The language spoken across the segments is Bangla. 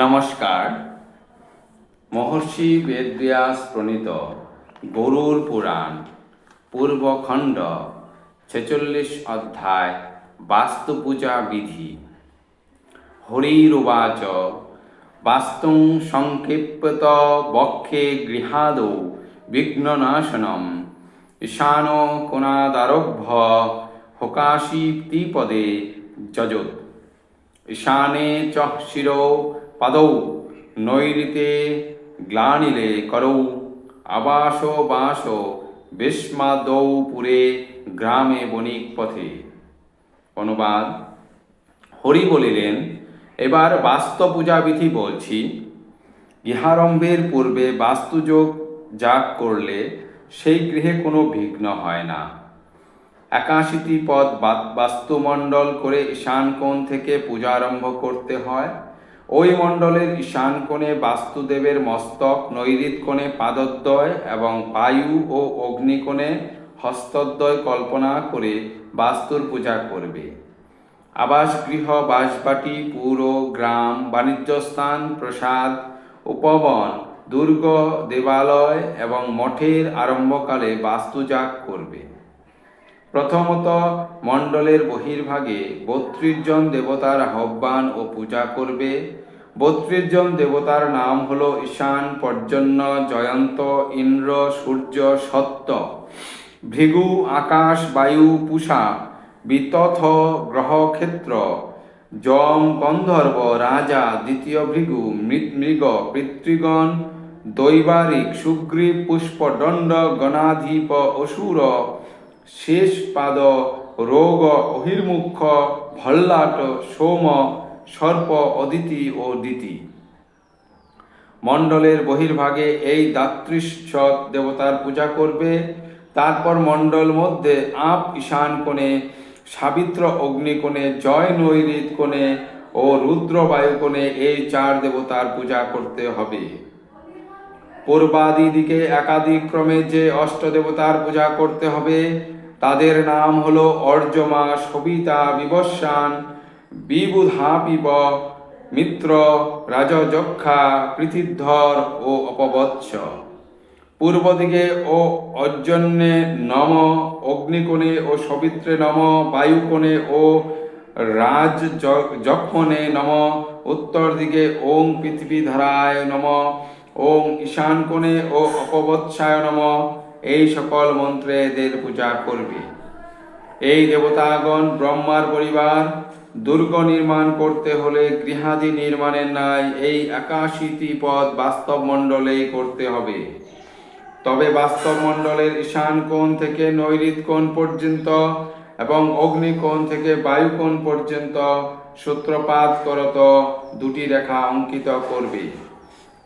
নমস্কার। মহর্ষি বেদব্যাস প্রণীত গরুর পুরাণ পূর্বখণ্ড ছেচল্লিশ অধ্যায় বাস্তু পূজা বিধি। হরিরুবাচ, বাস্তু সংক্ষিপ্ত বক্ষে গৃহাদৌ বিঘ্ননাশনম, ঈশান কোনাদারভ্য হোকাশীপ্তিপদে যজত ঈশানে চ পদৌ নৈরিতে গ্লানিলে করৌ, আবাস বাস বিস্মাদৌ পুরে গ্রামে বণিক পথে। অনুবাদ, হরি বলিলেন, এবার বাস্তু পূজা বিধি বলছি। ইহারম্ভের পূর্বে বাস্তুযোগ যাগ করলে সেই গৃহে কোনো বিঘ্ন হয় না। একাশিটি পদ বাস্তুমণ্ডল করে ঈশান কোণ থেকে পূজা আরম্ভ করতে হয়। ওই মণ্ডলের ঈশান কোণে বাস্তুদেবের মস্তক, নৈরিত কোণে পাদদ্বয় এবং বায়ু ও অগ্নিকোণে হস্তদ্বয় কল্পনা করে বাস্তুর পূজা করবে। আবাসগৃহ বাসবাটি পুর, গ্রাম বাণিজ্যস্থান প্রসাদ, উপবন, দুর্গ, দেবালয় এবং মঠের আরম্ভকালে বাস্তুজাগ করবে। প্রথমত মণ্ডলের বহির্ভাগে বত্রিশ জন দেবতার আহ্বান ও পূজা করবে। বত্রিশ জন দেবতার নাম হল ঈশান, পর্জন্য, জয়ন্ত, ইন্দ্র, সূর্য, সত্য। ভৃগু, আকাশ, বায়ু, পূষা, বিতথ, গ্রহক্ষেত্র, যম, গন্ধর্ব, রাজা, দ্বিতীয় ভৃগু মৃগ, পিতৃগণ, দৈবারিক, সুগ্রীব, পুষ্পদণ্ড, গণাধিপ, অসুর শেষ পাদ, রোগ অহির্মুখ ভল্লাট, সোম, সর্প, অদিতি ও দিতি। মণ্ডলের বহির্ভাগে এই দাতৃশ্বত দেবতার পূজা করবে। তারপর মণ্ডল মধ্যে আপ ঈশান কোণে, সাবিত্র অগ্নিকোণে জয় নৈরিত কোণে ও রুদ্র বায়ু কোণে এই চার দেবতার পূজা করতে হবে। পূর্বাদি দিকে একাধিক ক্রমে যে অষ্ট দেবতার পূজা করতে হবে তাদের নাম হল অর্জমা, সবিতা, বিবস্বান, বিবুধাপিব, মিত্র, রাজযক্ষা পৃথিধর ও অপবৎস। পূর্ব দিকে ও অর্জন্যে নম, অগ্নিকোণে ও সবিত্রে নম, বায়ুকোণে ও রাজ যক্ষণে নম, উত্তর দিকে ওং পৃথিবীধারায় নম ওং ঈশান কোণে ও অপবৎসায় নম এই সকল মন্ত্রে এদের পূজা করবে। এই দেবতাগণ ব্রহ্মার পরিবার, দুর্গ নির্মাণ করতে হলে গৃহাদি নির্মাণের ন্যায় এই একাশিটি পদ বাস্তব মণ্ডলেই করতে হবে। তবে বাস্তব মণ্ডলের ঈশান কোণ থেকে নৈরিত কোণ পর্যন্ত এবং অগ্নিকোণ থেকে বায়ু কোণ পর্যন্ত সূত্রপাত করত দুটি রেখা অঙ্কিত করবে।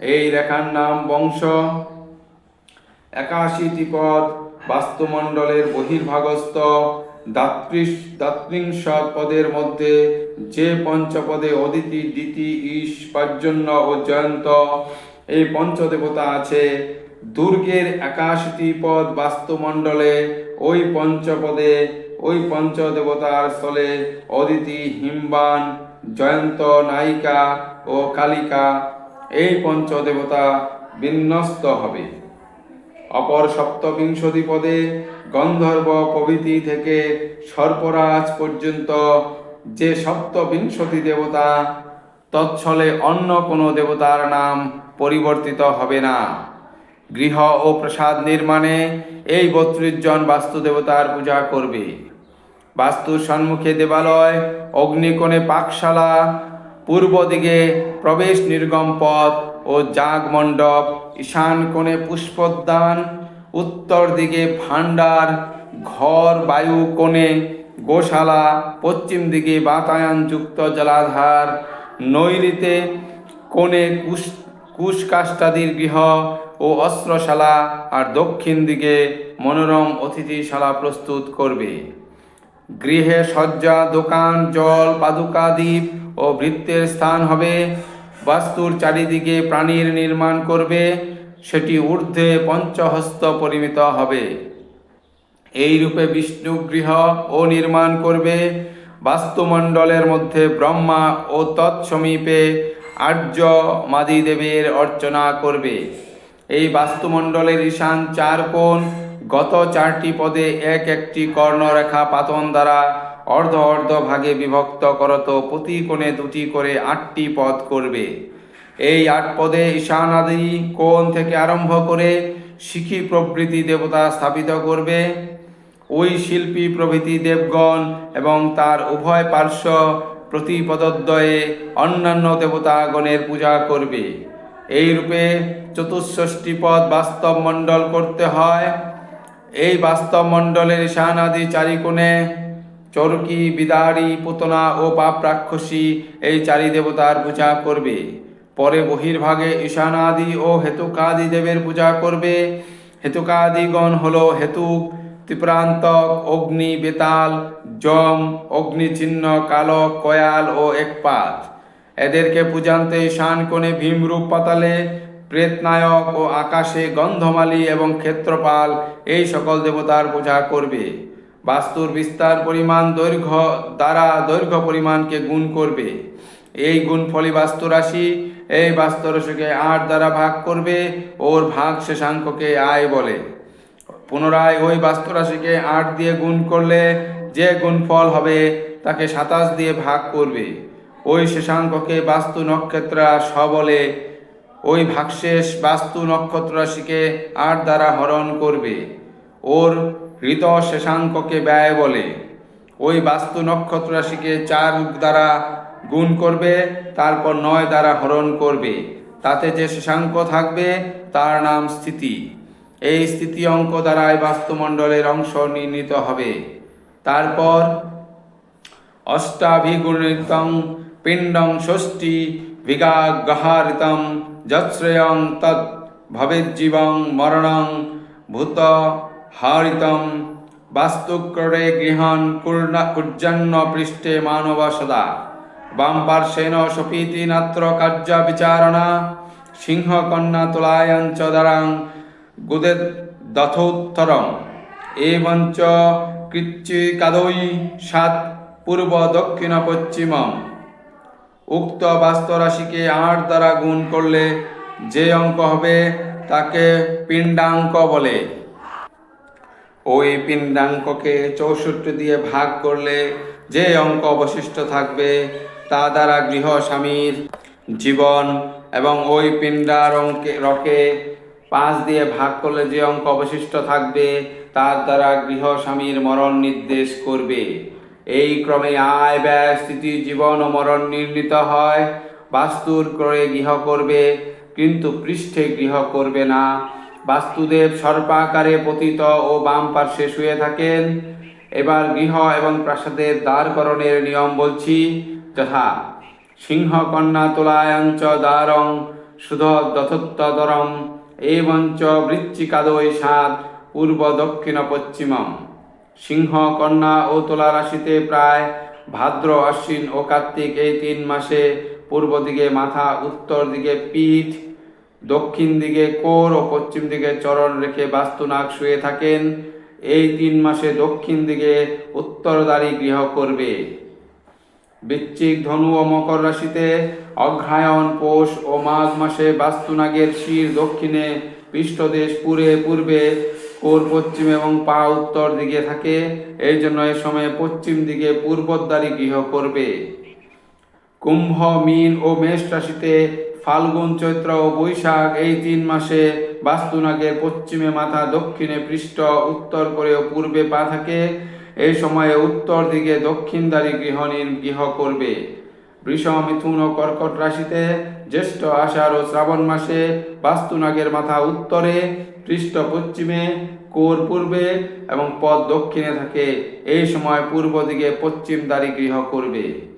এই রেখার নাম বংশ একাশিটি পদ, বাস্তুমণ্ডলের বহির্ভাগস্থ দাত্রিশ দাত্রিংশ পদের মধ্যে যে পঞ্চপদে অদিতি দিতি ঈশ পার্জন্য ও জয়ন্ত, এই পঞ্চদেবতা আছে। দুর্গের একাশিটি পদ বাস্তুমণ্ডলে ওই পঞ্চপদে, ওই পঞ্চদেবতার স্থলে অদিতি, হিমবান, জয়ন্ত, নায়িকা ও কালিকা, এই পঞ্চদেবতা বিন্যস্ত হবে। অপর সপ্তবিংশতি পদে গন্ধর্ব প্রভৃতি থেকে সর্পরাজ পর্যন্ত যে সপ্তবিংশতি দেবতা, তৎসলে অন্য কোনো দেবতার নাম পরিবর্তিত হবে না। গৃহ ও প্রসাদ নির্মাণে এই বত্রিশ জন বাস্তু দেবতার পূজা করবে। বাস্তুর সম্মুখে দেবালয়, অগ্নিকোণে পাকশালা পূর্ব দিকে প্রবেশ নির্গম পথ ও জাগ মণ্ডপ ঈশান কোণে পুষ্পোদ্যান উত্তর দিকে ভাণ্ডার, ঘর বায়ু কোণে গোশালা, পশ্চিম দিকে বাতায়নযুক্ত জলাধার নৈরিতে কোণে কুশ, কুশকাষ্টাদির গৃহ ও অস্ত্রশালা, আর দক্ষিণ দিকে মনোরম অতিথিশালা প্রস্তুত করবে। গৃহে শয্যা, দোকান, জল, পাদুকা, দ্বীপ ও বৃত্তের স্থান হবে। বাস্তুর চারিদিকে প্রাণীর নির্মাণ করবে, সেটি ঊর্ধ্বে পঞ্চহস্ত পরিমিত হবে। এই রূপে বিষ্ণু গৃহ ও নির্মাণ করবে, বাস্তুমণ্ডলের মধ্যে ব্রহ্মা ও তৎসমীপে আর্য মাদি দেবের অর্চনা করবে। এই বাস্তুমণ্ডলের ঈশান চার কোণ, গত চারটি পদে এক একটি কর্ণরেখা পাতন দ্বারা অর্ধ অর্ধ ভাগে বিভক্ত করত, প্রতি কোণে দুটি করে আটটি পদ করবে। এই আট পদে ঈশানাদি কোণ থেকে আরম্ভ করে শিখি প্রভৃতি দেবতা স্থাপিত করবে। ওই শিল্পী প্রভৃতি দেবগণ এবং তার উভয় পার্শ্ব প্রতি পদদ্বয়ে অন্যান্য দেবতাগণের পূজা করবে। এই রূপে চতুষ্ষষ্টি পদ বাস্তব মণ্ডল করতে হয়। এই বাস্তব মণ্ডলের ঈশানাদি চারিকোণে চরকি, বিদারি, পুতনা ও পাপ রাক্ষসী এই চারি দেবতার পূজা করবে। পরে বহির্ভাগে ঈশানাদি ও হেতুকাদি দেবের পূজা করবে। হেতুকাদিগণ হল হেতুক, ত্রিপ্রান্তক, অগ্নি, বেতাল, যম, অগ্নিচিহ্ন, কালক, কয়াল ও একপাত। এদেরকে পূজান্তে ঈশান কোণে ভীমরূপ পাতালে প্রেতনায়ক ও আকাশে গন্ধমালী এবং ক্ষেত্রপাল এই সকল দেবতার পূজা করবে। বাস্তুর বিস্তার পরিমাণ দৈর্ঘ্য দ্বারা দৈর্ঘ্য পরিমাণকে গুণ করবে। এই গুণফলী বাস্তু রাশি, এই বাস্তু রাশিকে আট দ্বারা ভাগ করবে, ওর ভাগ শেষাঙ্ককে আয় বলে। পুনরায় ওই বাস্তু রাশিকে আট দিয়ে গুণ করলে যে গুণফল হবে তাকে সাতাশ দিয়ে ভাগ করবে। ওই শেষাঙ্ককে বাস্তু নক্ষত্রা স বলে। ওই ভাগশেষ বাস্তু নক্ষত্র রাশিকে আট দ্বারা হরণ করবে। ওর হৃত শেষাঙ্ককে ব্যয় বলে। ওই বাস্তু নক্ষত্র রাশিকে চার দ্বারা গুণ করবে, তারপর নয় দ্বারা হরণ করবে। তাতে যে শেষাঙ্ক থাকবে, তার নাম স্থিতি। এই স্থিতি অঙ্ক দ্বারাই বাস্তুমণ্ডলের অংশ নির্ণীত হবে। তারপর অষ্টাভিগুণিতং পিণ্ডং ষষ্ঠী বিগাগহারিতম যৎশ্রেয়ং তৎ ভবেজ্জীবং মরণং ভূত হারিতম বাস্তুক্ররে গৃহণ কূর্ণ কুর্জন্য পৃষ্ঠে মানব সদা। বাম পার্শ্বেন সপীতি নাত্র কার্য বিচারণা, সিংহ কন্যা তুলায়ঞ্চ দ্বারাং গুদে দথোত্তরম। এবঞ্চ কৃচ্ছিকাদৈ সাত পূর্ব দক্ষিণ পশ্চিমম। উক্ত বাস্তু রাশিকে আট দ্বারা গুণ করলে যে অঙ্ক হবে তাকে পিণ্ডাঙ্ক বলে। ওই পিণ্ডাঙ্ককে চৌষট্টি দিয়ে ভাগ করলে যে অঙ্ক অবশিষ্ট থাকবে, তা দ্বারা গৃহ স্বামীর জীবন এবং ওই পিণ্ডার অঙ্কে, রকে পাঁচ দিয়ে ভাগ করলে যে অঙ্ক অবশিষ্ট থাকবে, তার দ্বারা গৃহ স্বামীর মরণ নির্দেশ করবে। এই ক্রমে আয়, ব্যয়, স্থিতি, জীবন ও মরণ নির্ণীত হয়। বাস্তুর ক্রয়ে গৃহ করবে, কিন্তু পৃষ্ঠে গৃহ করবে না। বাস্তুদেব সর্পাকারে পতিত ও বাম পার্শ্বে শুয়ে থাকেন। এবার গৃহ এবং প্রাসাদের দ্বারকরণের নিয়ম বলছি, যথা সিংহ কন্যা তুলায়ঞ্চ দ্বারং সুধ দথোত্তরম এবঞ্চ বৃশ্চিকাদয় সাত পূর্ব দক্ষিণ পশ্চিমম। সিংহ কন্যা ও তুলা রাশিতে প্রায় ভাদ্র, অশ্বিন ও কার্তিক এই তিন মাসে পূর্ব দিকে মাথা, উত্তর দিকে পিঠ দক্ষিণ দিকে কোর ও পশ্চিম দিকে চরণ রেখে বাস্তুনাগ শুয়ে থাকেন। এই তিন মাসে দক্ষিণ দিকে উত্তরদারী গৃহ করবে। বৃশ্চিক ধনু ও মকর রাশিতে অগ্রায়ণ পৌষ ও মাঘ মাসে বাস্তুনাগের শির দক্ষিণে পৃষ্ঠদেশ পুরে পূর্বে কোর পশ্চিম এবং পা উত্তর দিকে থাকে। এই জন্য এ সময় পশ্চিম দিকে পূর্বোদ্দারী গৃহ করবে। কুম্ভ, মীন ও মেষ রাশিতে ফাল্গুন, চৈত্র ও বৈশাখ এই তিন মাসে বাস্তুনাগের পশ্চিমে মাথা, দক্ষিণে পৃষ্ঠ, উত্তর করে ও পূর্বে পা থাকে। এই সময়ে উত্তর দিকে দক্ষিণদারী গৃহ নির- গৃহ করবে। বৃষ, মিথুন ও কর্কট রাশিতে জ্যেষ্ঠ আষাঢ় ও শ্রাবণ মাসে বাস্তুনাগের মাথা উত্তরে, পৃষ্ঠ পশ্চিমে, কোর পূর্বে এবং পদ দক্ষিণে থাকে। এই সময় পূর্ব দিকে পশ্চিম দ্বারী গৃহ করবে।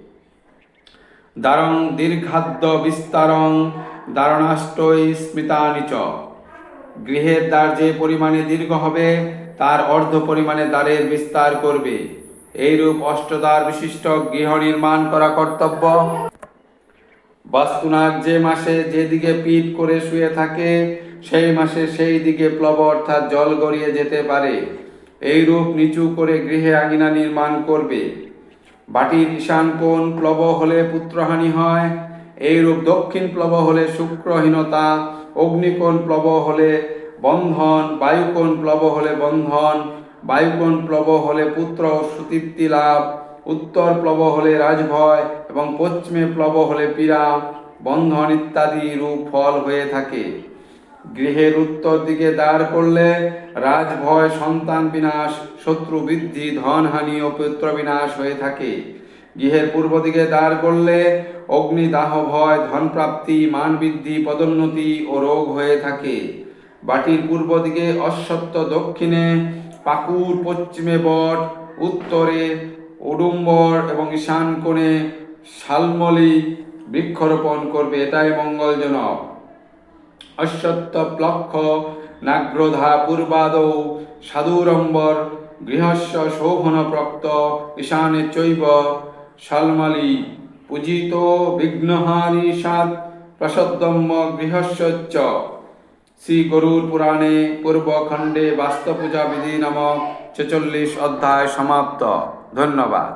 দারং দীর্ঘাদ্য বিস্তারং দারণাষ্টই স্মৃতানি চ। গৃহের দ্বার যে পরিমাণে দীর্ঘ হবে, তার অর্ধ পরিমাণে দ্বারের বিস্তার করবে। এইরূপ অষ্টদ্বার বিশিষ্ট গৃহ নির্মাণ করা কর্তব্য। বাস্তুনাগ যে মাসে যেদিকে পিঠ করে শুয়ে থাকে, সেই মাসে সেই দিকে প্লব অর্থাৎ জল গড়িয়ে যেতে পারে। এইরূপ নিচু করে গৃহে আঙিনা নির্মাণ করবে। বাটির ঈশান কোণ প্লব হলে পুত্রহানি হয়, এইরূপ দক্ষিণ প্লব হলে শুক্রহীনতা, অগ্নিকোণ প্লব হলে বন্ধন, বায়ুকোণ প্লব হলে বন্ধন, বায়ুকোণ প্লব হলে পুত্র ও সুতৃপ্তি লাভ, উত্তর প্লব হলে রাজভয় এবং পশ্চিমে প্লব হলে পীড়া, বন্ধন ইত্যাদি রূপ ফল হয়ে থাকে। গৃহের উত্তর দিকে দাঁড় করলে রাজভয় সন্তান বিনাশ, শত্রু বৃদ্ধি ধনহানি ও পুত্র বিনাশ হয়ে থাকে। গৃহের পূর্ব দিকে দাঁড় করলে অগ্নিদাহ ভয়, ধনপ্রাপ্তি, মান বৃদ্ধি, পদোন্নতি ও রোগ হয়ে থাকে। বাটির পূর্ব দিকে অশ্বত্থ দক্ষিণে পাকুর পশ্চিমে বট, উত্তরে উডুম্বর এবং ঈশান কোণে শালমলি বৃক্ষরোপণ করবে। এটাই মঙ্গলজনক। অশ্বত্থ প্লক্ষ নাগ্রধা পূর্বাদৌ সাধুরম্বর গৃহস্য শোভন প্রক্ত ঈশানে চৈব শালমালি পূজিত বিঘ্নহানি সাত প্রসদ্যম্য গৃহস্য শ্রী গরুর পুরাণে পূর্বখণ্ডে বাস্তুপূজা বিধি নামক ছেচল্লিশ অধ্যায় সমাপ্ত ধন্যবাদ